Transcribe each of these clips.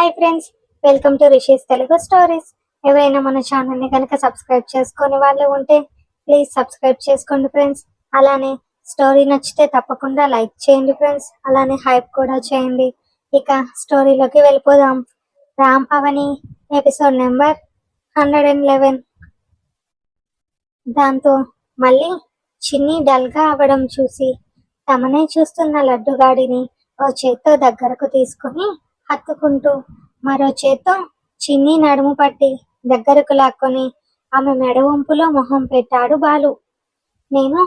Hi friends welcome to Rishi's Telugu stories ఎవరైనా మన ఛానల్ని కనుక సబ్స్క్రైబ్ చేసుకునే వాళ్ళు ఉంటే ప్లీజ్ సబ్స్క్రైబ్ చేసుకోండి ఫ్రెండ్స్ అలానే స్టోరీ నచ్చితే తప్పకుండా లైక్ చేయండి ఫ్రెండ్స్ అలానే హైప్ కూడా చేయండి. ఇక స్టోరీలోకి వెళ్ళిపోదాం. Ram Avani episode number hundred and eleven దాంతో మళ్ళీ చిన్ని డల్గా చూసి తమనే చూస్తున్న లడ్డుగాడిని ఓ చేత్తో దగ్గరకు తీసుకుని హత్తుకుంటూ మరో చేత్తో చిన్ని నడుము పట్టి దగ్గరకు లాక్కొని ఆమె మెడ వంపులో మొహం పెట్టాడు బాలు. నేను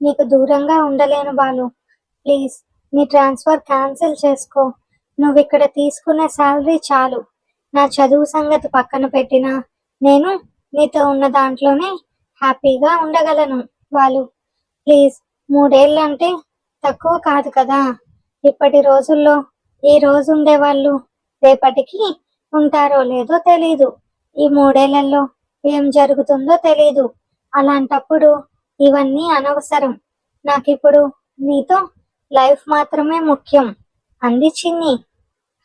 నీకు దూరంగా ఉండలేను బాలు. ప్లీజ్ నీ ట్రాన్స్ఫర్ క్యాన్సిల్ చేసుకో. నువ్వు ఇక్కడ తీసుకునే శాలరీ చాలు. నా చదువు సంగతి పక్కన పెట్టినా నేను నీతో ఉన్న దాంట్లోనే హ్యాపీగా ఉండగలను వాళ్ళు ప్లీజ్ మూడేళ్ళంటే తక్కువ కాదు కదా. ఇప్పటి రోజుల్లో ఈ రోజు ఉండేవాళ్ళు? రేపటికి ఉంటారో లేదో తెలీదు. ఈ మూడేళ్ళలో ఏం జరుగుతుందో తెలీదు. అలాంటప్పుడు ఇవన్నీ అనవసరం. నాకిప్పుడు నీతో లైఫ్ మాత్రమే ముఖ్యం. అంది చిన్ని.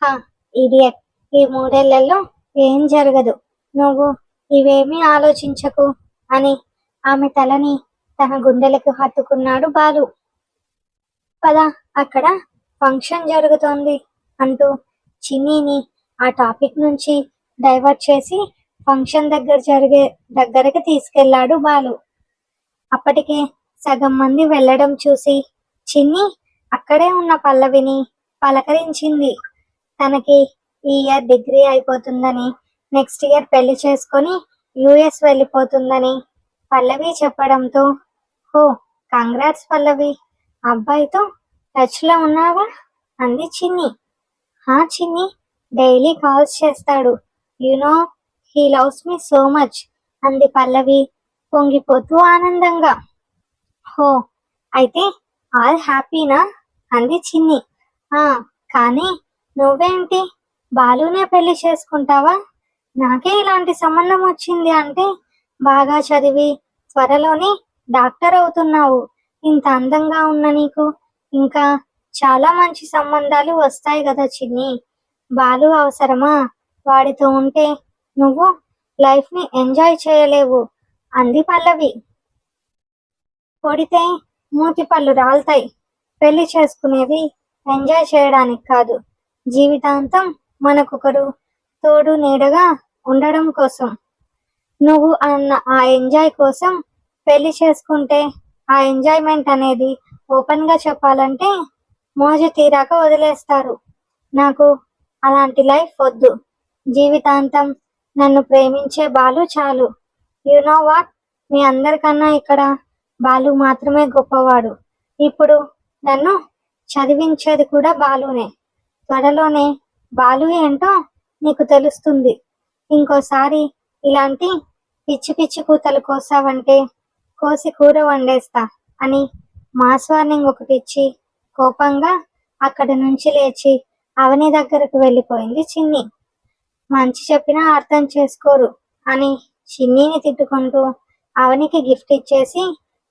హా ఇడియట్. ఈ మూడేళ్ళలో ఏం జరగదు. నువ్వు ఇవేమీ ఆలోచించకు అని ఆమె తలని తన గుండెలకు హత్తుకున్నాడు బాలు. పద అక్కడ ఫంక్షన్ జరుగుతోంది అంటూ చిన్నీని ఆ టాపిక్ నుంచి డైవర్ట్ చేసి ఫంక్షన్ దగ్గర జరిగే దగ్గరకి తీసుకెళ్ళాడు బాలు. అప్పటికే సగం మంది వెళ్ళడం చూసి చిన్ని అక్కడే ఉన్న పల్లవిని పలకరించింది. తనకి ఈ ఇయర్ డిగ్రీ అయిపోతుందని నెక్స్ట్ ఇయర్ పెళ్ళి చేసుకొని యుఎస్ వెళ్ళిపోతుందని పల్లవి చెప్పడంతో హో కంగ్రాట్స్ పల్లవి. అబ్బాయితో టచ్లో ఉన్నావా? అంది చిన్ని. హా చిన్ని డైలీ కాల్స్ చేస్తాడు. No he loves me so much అంది పల్లవి పొంగిపోతూ ఆనందంగా. హో అయితే ఆల్ హ్యాపీనా? అంది చిన్ని. ఆ కానీ నువ్వేంటి? బాలునే పెళ్ళి చేసుకుంటావా? నాకే ఇలాంటి సంబంధం వచ్చింది అంటే బాగా చదివి త్వరలోనే డాక్టర్ అవుతున్నావు. ఇంత అందంగా ఉన్న నీకు ఇంకా చాలా మంచి సంబంధాలు వస్తాయి కదా చిన్ని. బాలు అవసరమా? వాడితో ఉంటే నువ్వు లైఫ్ని ఎంజాయ్ చేయలేవు. అంది పల్లవి. కొడితే మూతి పళ్ళు రాలుతాయి. పెళ్ళి చేసుకునేది ఎంజాయ్ చేయడానికి కాదు. జీవితాంతం మనకొకరు తోడు నీడగా ఉండడం కోసం. నువ్వు అన్న ఆ ఎంజాయ్ కోసం పెళ్ళి చేసుకుంటే ఆ ఎంజాయ్మెంట్ అనేది ఓపెన్గా చెప్పాలంటే మోజు తీరాక వదిలేస్తారు. నాకు అలాంటి లైఫ్ వద్దు. జీవితాంతం నన్ను ప్రేమించే బాలు చాలు. You know what? మీ అందరికన్నా ఇక్కడ బాలు మాత్రమే గొప్పవాడు. ఇప్పుడు నన్ను చదివించేది కూడా బాలునే. త్వరలోనే బాలు ఏంటో నీకు తెలుస్తుంది. ఇంకోసారి ఇలాంటి పిచ్చి పిచ్చి కూతలు కోసావంటే కోసి కూర వండేస్తా అని మాస్ వార్నింగ్ ఒకటి ఇచ్చి కోపంగా అక్కడి నుంచి లేచి అవని దగ్గరకు వెళ్ళిపోయింది చిన్ని. మంచి చెప్పినా అర్థం చేసుకోరు అని చిన్నీని తిట్టుకుంటూ అవనికి గిఫ్ట్ ఇచ్చేసి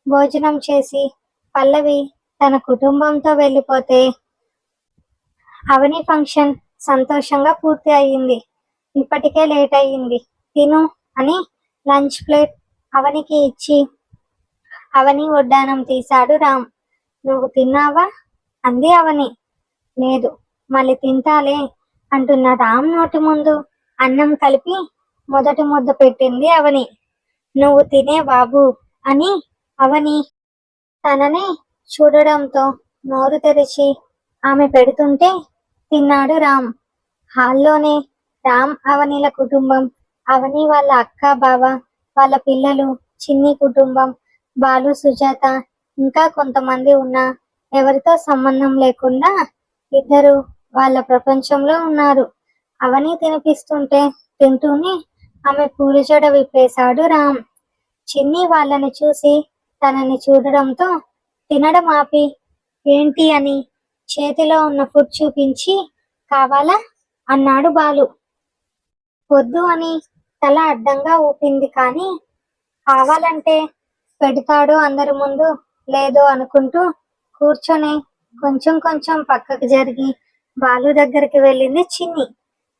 భోజనం చేసి పల్లవి తన కుటుంబంతో వెళ్ళిపోతే అవని ఫంక్షన్ సంతోషంగా పూర్తి అయ్యింది. ఇప్పటికే లేట్ అయ్యింది. తిను అని లంచ్ ప్లేట్ అవనికి ఇచ్చి అవని ఒడ్డానం తీశాడు రామ్. నువ్వు తిన్నావా? అంది అవని. లేదు మళ్ళీ తింటాలే అంటున్న రామ్ నోటి ముందు అన్నం కలిపి మొదటి ముద్ద పెట్టింది అవని. నువ్వు తినే బాబు అని అవని తనని చూడడంతో నోరు తెరిచి ఆమె పెడుతుంటే తిన్నాడు రామ్. హాల్లోనే రామ్ అవనిల కుటుంబం అవని వాళ్ళ అక్క బావ వాళ్ళ పిల్లలు చిన్ని కుటుంబం బాలు సుజాత ఇంకా కొంతమంది ఉన్నా ఎవరితో సంబంధం లేకుండా ఇద్దరు వాళ్ళ ప్రపంచంలో ఉన్నారు. అవని తినిపిస్తుంటే తింటూనే ఆమె పూల జడ విప్పేశాడు రామ్. చిన్ని వాళ్ళని చూసి తనని చూడడంతో తినడం ఆపి ఏంటి అని చేతిలో ఉన్న ఫుడ్ చూపించి కావాలా? అన్నాడు బాలు. వద్దు అని తల అడ్డంగా ఊపింది కానీ కావాలంటే పెడతాడు అందరి ముందు. లేదు అనుకుంటూ కూర్చొని కొంచెం కొంచెం పక్కకు జరిగి బాలు దగ్గరికి వెళ్ళింది చిన్ని.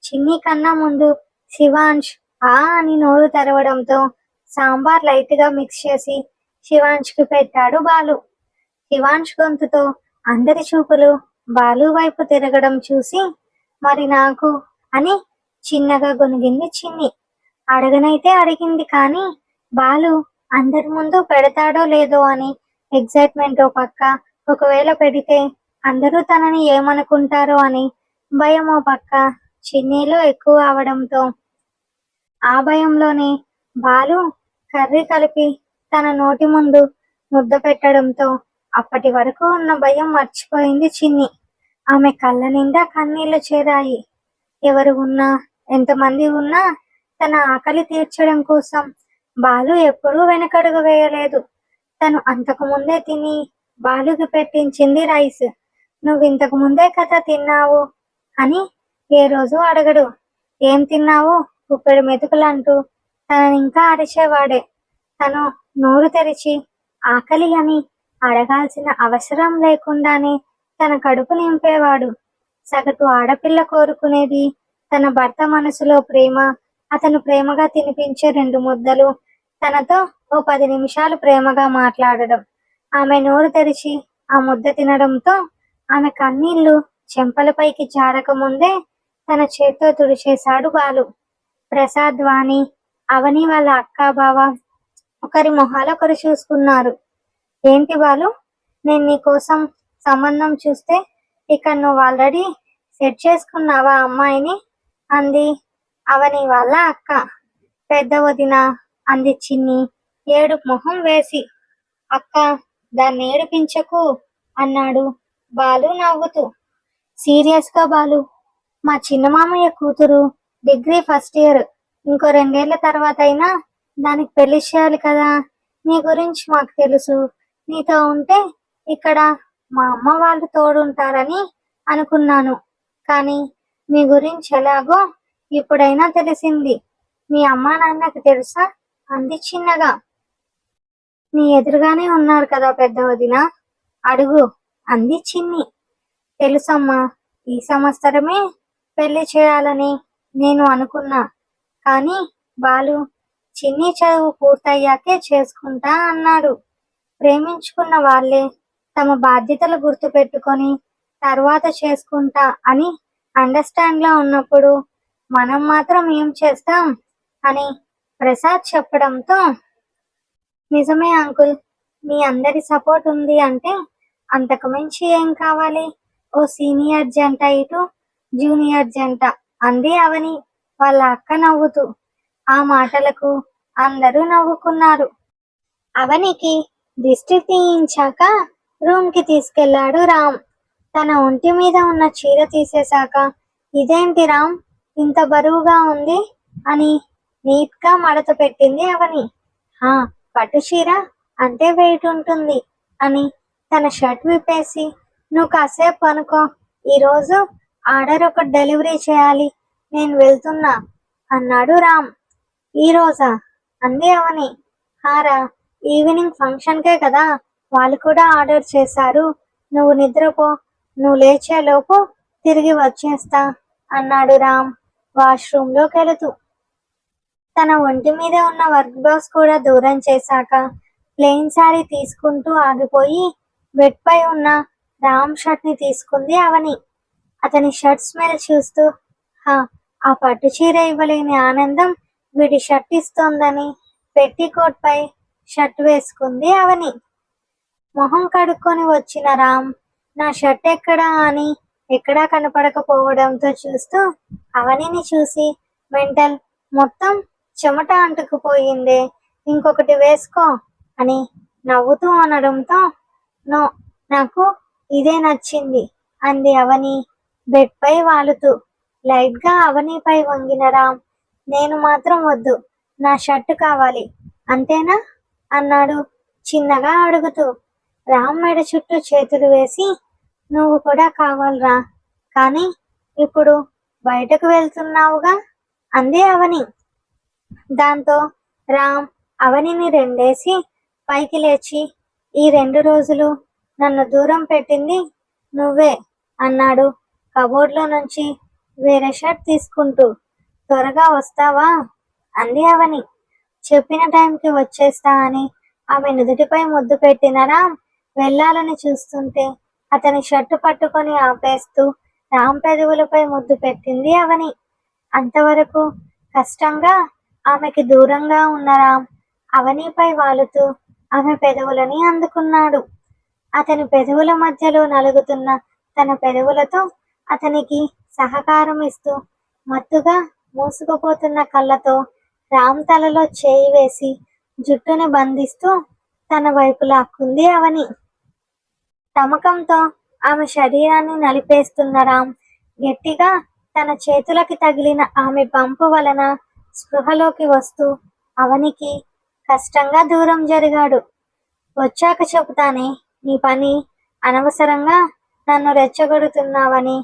చిన్ని కన్నా ముందు శివాంష్ ఆ అని నోరు తెరవడంతో సాంబార్ లైట్గా మిక్స్ చేసి శివాంష్కి పెట్టాడు బాలు. శివాంష్ గొంతుతో అందరి చూపులు బాలు వైపు తిరగడం చూసి మరి నాకు అని చిన్నగా గొనిగింది చిన్ని. అడగనైతే అడిగింది కానీ బాలు అందరి ముందు పెడతాడో లేదో అని ఎగ్జైట్మెంట్ ఓ పక్క. ఒకవేళ పెడితే అందరూ తనని ఏమనుకుంటారో అని భయం ఓ పక్క. చిన్నీలో ఎక్కువ అవడంతో ఆ భయంలోనే బాలు కర్రీ కలిపి తన నోటి ముందు ముద్ద పెట్టడంతో అప్పటి వరకు ఉన్న భయం మర్చిపోయింది చిన్ని. ఆమె కళ్ళ నిండా కన్నీళ్ళు చేరాయి. ఎవరు ఉన్నా ఎంతమంది ఉన్నా తన ఆకలి తీర్చడం కోసం బాలు ఎప్పుడూ వెనకడుగు వేయలేదు. తను అంతకు ముందే తిని బాలుకి పెట్టించింది రైస్. నువ్వు ఇంతకు ముందే కదా తిన్నావు అని ఏ రోజు అడగడు. ఏం తిన్నావు? గుప్పెడు మెతుకులు అంటూ తనని ఇంకా అరిచేవాడే. తను నోరు తెరిచి ఆకలి అని అడగాల్సిన అవసరం లేకుండానే తన కడుపు నింపేవాడు. సగటు ఆడపిల్ల కోరుకునేది తన భర్త మనసులో ప్రేమ అతను ప్రేమగా తినిపించే రెండు ముద్దలు తనతో ఓ పది నిమిషాలు ప్రేమగా మాట్లాడడం. ఆమె నోరు తెరిచి ఆ ముద్ద తినడంతో ఆమె కన్నీళ్ళు చెంపలపైకి జారకముందే తన చేత్తో తుడిచేశాడు బాలు. ప్రసాద్ వాణి అవని వాళ్ళ అక్క బావ ఒకరి మొహాలు ఒకరు చూసుకున్నారు. ఏంటి బాలు? నేను నీ కోసం సంబంధం చూస్తే ఇక నువ్వు ఆల్రెడీ సెట్ చేసుకున్నావా అమ్మాయిని? అంది అవని వాళ్ళ అక్క. పెద్ద వదిన అంది చిన్ని ఏడు మొహం వేసి అక్క దాన్ని ఏడిపించకు అన్నాడు బాలు నవ్వుతూ. సీరియస్గా బాలు మా చిన్న మామయ్య కూతురు డిగ్రీ ఫస్ట్ ఇయర్. ఇంకో రెండేళ్ళ తర్వాత అయినా దానికి పెళ్ళి చేయాలి కదా. నీ గురించి మాకు తెలుసు. నీతో ఉంటే ఇక్కడ మా అమ్మ వాళ్ళు తోడుంటారని అనుకున్నాను. కానీ మీ గురించి ఎలాగో ఇప్పుడైనా తెలిసింది. మీ అమ్మా నాన్నకు తెలుసా? అంది చిన్నగా. నీ ఎదురుగానే ఉన్నారు కదా పెద్ద వదిన? అడుగు అంది చిన్ని. తెలుసమ్మా ఈ సంవత్సరమే పెళ్ళి చేయాలని నేను అనుకున్నా. కానీ బాలు చిన్ని చదువు పూర్తయ్యాకే చేసుకుంటా అన్నాడు. ప్రేమించుకున్న వాళ్ళే తమ బాధ్యతలు గుర్తు పెట్టుకొని తర్వాత చేసుకుంటా అని అండర్స్టాండ్లో ఉన్నప్పుడు మనం మాత్రం ఏం చేస్తాం అని ప్రసాద్ చెప్పడంతో నిజమే అంకుల్ మీ అందరి సపోర్ట్ ఉంది అంటే అంతకు మించి ఏం కావాలి? ఓ సీనియర్ జంట ఇటు జూనియర్ జంట అంది అవని వాళ్ళ అక్క నవ్వుతూ. ఆ మాటలకు అందరూ నవ్వుకున్నారు. అవనికి దిష్టి తీయించాక రూమ్కి తీసుకెళ్ళాడు రామ్. తన ఒంటి మీద ఉన్న చీర తీసేశాక ఇదేంటి రామ్? ఇంత బరువుగా ఉంది అని నీట్గా మడత పెట్టింది అవని. హా పట్టు చీర అంటే వెయిట్ ఉంటుంది అని తన షర్ట్ విప్పేసి నువ్వు కాసేపు అనుకో ఈరోజు ఆర్డర్ ఒకటి డెలివరీ చేయాలి నేను వెళ్తున్నా అన్నాడు రామ్. ఈ రోజా? అంది అవని. హారా ఈవినింగ్ ఫంక్షన్కే కదా వాళ్ళు కూడా ఆర్డర్ చేశారు. నువ్వు నిద్రపో నువ్వు లేచేలోపు తిరిగి వచ్చేస్తా అన్నాడు రామ్. వాష్రూమ్లోకి వెళుతూ తన ఒంటి మీద ఉన్న వర్క్ బాక్స్ కూడా దూరం చేశాక ప్లెయిన్ శారీ తీసుకుంటూ ఆగిపోయి బెడ్ పై ఉన్న రామ్ షర్ట్ని తీసుకుంది అవని. అతని షర్ట్ స్మెల్ చూస్తూ హా ఆ పట్టు చీర ఇవ్వలేని ఆనందం వీడి షర్ట్ ఇస్తోందని పెట్టి కోట్ పై షర్ట్ వేసుకుంది అవని. మొహం కడుక్కొని వచ్చిన రామ్ నా షర్ట్ ఎక్కడా? అని ఎక్కడా కనపడకపోవడంతో చూస్తూ అవనిని చూసి మెంటల్ మొత్తం చెమట అంటుకుపోయిందే. ఇంకొకటి వేసుకో అని నవ్వుతూ అనడంతో నో నాకు ఇదే నచ్చింది అంది అవని బెడ్ పై వాలుతూ. లైట్గా అవనిపై వంగిన రామ్ నేను మాత్రం వద్దు నా షర్ట్ కావాలి అంతేనా? అన్నాడు చిన్నగా అడుగుతూ. రామ్ మెడ చుట్టూ చేతులు వేసి నువ్వు కూడా కావాలరా. కానీ ఇప్పుడు బయటకు వెళ్తున్నావుగా? అంది అవని. దాంతో రామ్ అవనిని రెండేసి పైకి లేచి ఈ రెండు రోజులు నన్ను దూరం పెట్టింది నువ్వే అన్నాడు కబోర్డ్లో నుంచి వేరే షర్ట్ తీసుకుంటూ. త్వరగా వస్తావా? అంది అవని. చెప్పిన టైంకి వచ్చేస్తా అని ఆమె నుదుటిపై ముద్దు పెట్టిన రామ్ వెళ్ళాలని చూస్తుంటే అతని షర్టు పట్టుకొని ఆపేస్తూ రామ్ పెదవులపై ముద్దు పెట్టింది అవని. అంతవరకు కష్టంగా ఆమెకి దూరంగా ఉన్న రామ్ అవనిపై వాలుతూ ఆమె పెదవులని అందుకున్నాడు. అతని పెదవుల మధ్యలో నలుగుతున్న తన పెదవులతో అతనికి సహకారం ఇస్తూ మత్తుగా మూసుకుపోతున్న కళ్ళతో రామ్ తలలో చేయి వేసి జుట్టుని బంధిస్తూ తన వైపు లాక్కుంది అవని. తమకంతో ఆమె శరీరాన్ని నలిపేస్తున్న రామ్ గట్టిగా తన చేతులకి తగిలిన ఆమె పంపు వలన స్పృహలోకి వస్తూ అవనికి కష్టంగా దూరం జరిగాడు. వచ్చాక చెబుతానే నీ పని అనవసరంగా నన్ను రెచ్చగొడుతున్నావని.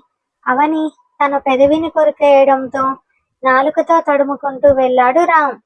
అవని తన పెదవిని కొరికేయడంతో నాలుకతో తడుముకుంటూ వెళ్ళాడు రామ్.